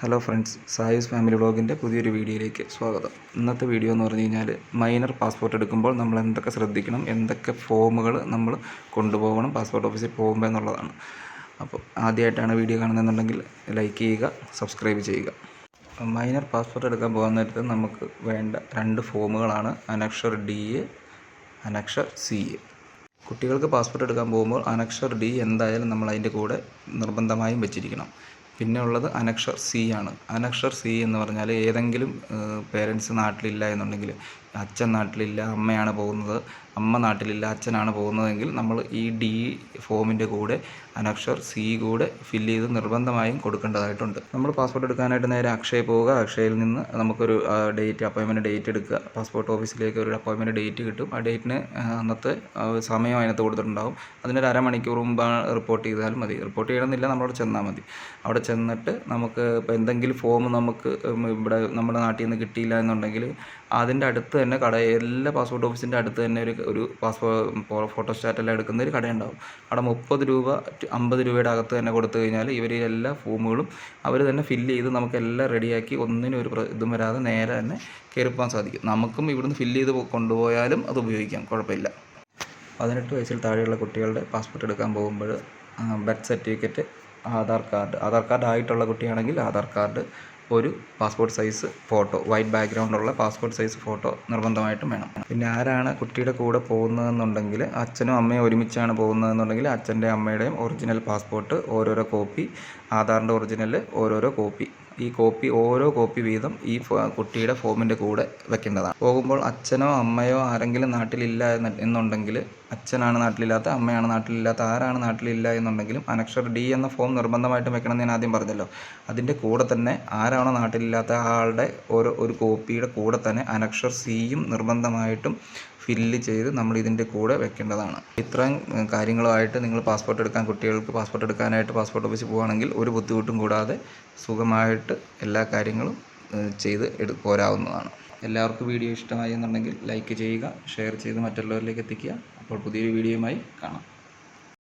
Hello friends Sayus family വ്ളോഗിന്റെ പുതിയൊരു വീഡിയോയിലേക്ക് സ്വാഗതം. ഇന്നത്തെ വീഡിയോ എന്ന് പറഞ്ഞു കഴിഞ്ഞാൽ മൈനർ പാസ്പോർട്ട് എടുക്കുമ്പോൾ നമ്മൾ എന്തൊക്കെ ശ്രദ്ധിക്കണം എന്തൊക്കെ ഫോമുകൾ നമ്മൾ കൊണ്ടുപോകണം പാസ്പോർട്ട് ഓഫീസിൽ പോകുമ്പോൾ എന്നുള്ളതാണ്. അപ്പോൾ ആദ്യമായിട്ടാണ് വീഡിയോ കാണുന്നതെന്നുണ്ടെങ്കിൽ ലൈക്ക് ചെയ്യുക സബ്സ്ക്രൈബ് ചെയ്യുക. മൈനർ പാസ്പോർട്ട് എടുക്കാൻ പോകുന്ന നേരത്ത് നമുക്ക് വേണ്ട രണ്ട് ഫോമുകളാണ് annexure D A annexure C A. കുട്ടികൾക്ക് പാസ്പോർട്ട് എടുക്കാൻ പോകുമ്പോൾ അനക്ഷർ ഡി എന്തായാലും നമ്മൾ അതിന്റെ കൂടെ നിർബന്ധമായും വെച്ചിരിക്കണം. പിന്നെ ഉള്ളത് അനക്ഷർ സി ആണ്. അനക്ഷർ സി എന്ന് പറഞ്ഞാൽ ഏതെങ്കിലും പേരൻസ് നാട്ടിലില്ല എന്നുണ്ടെങ്കിൽ അച്ഛൻ നാട്ടിലില്ല അമ്മയാണ് പോകുന്നത്. അമ്മ നാട്ടിലില്ല അച്ഛനാണ് പോകുന്നതെങ്കിൽ നമ്മൾ ഈ ഡി ഫോമിന്റെ കൂടെ അനക്ഷർ സി കൂടെ ഫില്ല് ചെയ്ത് നിർബന്ധമായും കൊടുക്കേണ്ടതായിട്ടുണ്ട്. നമ്മൾ പാസ്പോർട്ട് എടുക്കാനായിട്ട് നേരെ അക്ഷയ പോവുക. അക്ഷയയിൽ നിന്ന് നമുക്കൊരു ഡേറ്റ് അപ്പോയിൻമെന്റ് ഡേറ്റ് എടുക്കുക. പാസ്പോർട്ട് ഓഫീസിലേക്ക് ഒരു അപ്പോയിൻമെന്റ് ഡേറ്റ് കിട്ടും. ആ ഡേറ്റിന് അന്നത്തെ സമയം അതിനകത്ത് കൊടുത്തിട്ടുണ്ടാവും. അതിനൊരു അരമണിക്കൂർ മുമ്പാണ് റിപ്പോർട്ട് ചെയ്താലും മതി. റിപ്പോർട്ട് ചെയ്യണമെന്നില്ല നമ്മളവിടെ ചെന്നാൽ മതി. അവിടെ ചെന്നിട്ട് നമുക്ക് ഇപ്പോൾ എന്തെങ്കിലും ഫോം നമുക്ക് ഇവിടെ നമ്മുടെ നാട്ടിൽ നിന്ന് കിട്ടിയില്ല എന്നുണ്ടെങ്കിൽ അതിന്റെ അടുത്ത് തന്നെ കട എല്ലാ പാസ്പോർട്ട് ഓഫീസിന്റെ അടുത്ത് തന്നെ ഒരു ഒരു പാസ്പോർട്ട് ഫോട്ടോസ്റ്റാറ്റെല്ലാം എടുക്കുന്ന ഒരു കടയുണ്ടാവും. അവിടെ മുപ്പത് രൂപ അമ്പത് രൂപയുടെ അകത്ത് തന്നെ കൊടുത്തു കഴിഞ്ഞാൽ ഇവർ എല്ലാ ഫോമുകളും അവർ തന്നെ ഫില്ല് ചെയ്ത് നമുക്കെല്ലാം റെഡിയാക്കി ഒന്നിനും ഒരു ഇതും വരാതെ നേരെ തന്നെ കയറിപ്പോകാൻ സാധിക്കും. നമുക്കും ഇവിടുന്ന് ഫില്ല് ചെയ്ത് കൊണ്ടുപോയാലും അത് ഉപയോഗിക്കാം കുഴപ്പമില്ല. പതിനെട്ട് വയസ്സിൽ താഴെയുള്ള കുട്ടികളുടെ പാസ്പോർട്ട് എടുക്കാൻ പോകുമ്പോൾ birth certificate Aadhaar card Aadhaar card ആയിട്ടുള്ള കുട്ടിയാണെങ്കിൽ ആധാർ കാർഡ് ഒരു പാസ്പോർട്ട് സൈസ് ഫോട്ടോ വൈറ്റ് ബാക്ക്ഗ്രൗണ്ടുള്ള പാസ്പോർട്ട് സൈസ് ഫോട്ടോ നിർബന്ധമായിട്ടും വേണം. പിന്നെ ആരാണ് കുട്ടിയുടെ കൂടെ പോകുന്നതെന്നുണ്ടെങ്കിൽ അച്ഛനും അമ്മയും ഒരുമിച്ചാണ് പോകുന്നതെന്നുണ്ടെങ്കിൽ അച്ഛന്റെ അമ്മയുടെയും ഒറിജിനൽ പാസ്പോർട്ട് ഓരോരോ കോപ്പി ആധാറിന്റെ ഒറിജിനൽ ഓരോരോ കോപ്പി ഈ കോപ്പി ഓരോ കോപ്പി വീതം ഈ കുട്ടിയുടെ ഫോമിന്റെ കൂടെ വെക്കേണ്ടതാണ്. പോകുമ്പോൾ അച്ഛനോ അമ്മയോ ആരെങ്കിലും നാട്ടിലില്ല എന്ന് എന്നുണ്ടെങ്കിൽ അച്ഛനാണ് നാട്ടിലില്ലാത്ത അമ്മയാണ് നാട്ടിലില്ലാത്ത ആരാണ് നാട്ടിലില്ല എന്നുണ്ടെങ്കിലും അനക്ഷർ ഡി എന്ന ഫോം നിർബന്ധമായിട്ടും വെക്കണം ഞാൻ ആദ്യം പറഞ്ഞല്ലോ. അതിന്റെ കൂടെ തന്നെ ആരാണോ നാട്ടിലില്ലാത്ത ആളുടെ ഓരോ ഒരു കോപ്പിയുടെ കൂടെ തന്നെ അനക്ഷർ സിയും നിർബന്ധമായിട്ടും ഫില്ല് ചെയ്ത് നമ്മൾ ഇതിന്റെ കൂടെ വെക്കേണ്ടതാണ്. ഇത്രയും കാര്യങ്ങളുമായിട്ട് നിങ്ങൾ പാസ്പോർട്ട് എടുക്കാൻ കുട്ടികൾക്ക് പാസ്പോർട്ട് എടുക്കാനായിട്ട് പാസ്പോർട്ട് ഓഫീസിൽ പോവുകയാണെങ്കിൽ ഒരു ബുദ്ധിമുട്ടും കൂടാതെ സുഖമായിട്ട് എല്ലാ കാര്യങ്ങളും ചെയ്ത് എടു പോരാവുന്നതാണ്. എല്ലാവർക്കും വീഡിയോ ഇഷ്ടമായി എന്നുണ്ടെങ്കിൽ ലൈക്ക് ചെയ്യുക ഷെയർ ചെയ്ത് മറ്റുള്ളവരിലേക്ക് എത്തിക്കുക. അപ്പോൾ പുതിയൊരു വീഡിയോയുമായി കാണാം.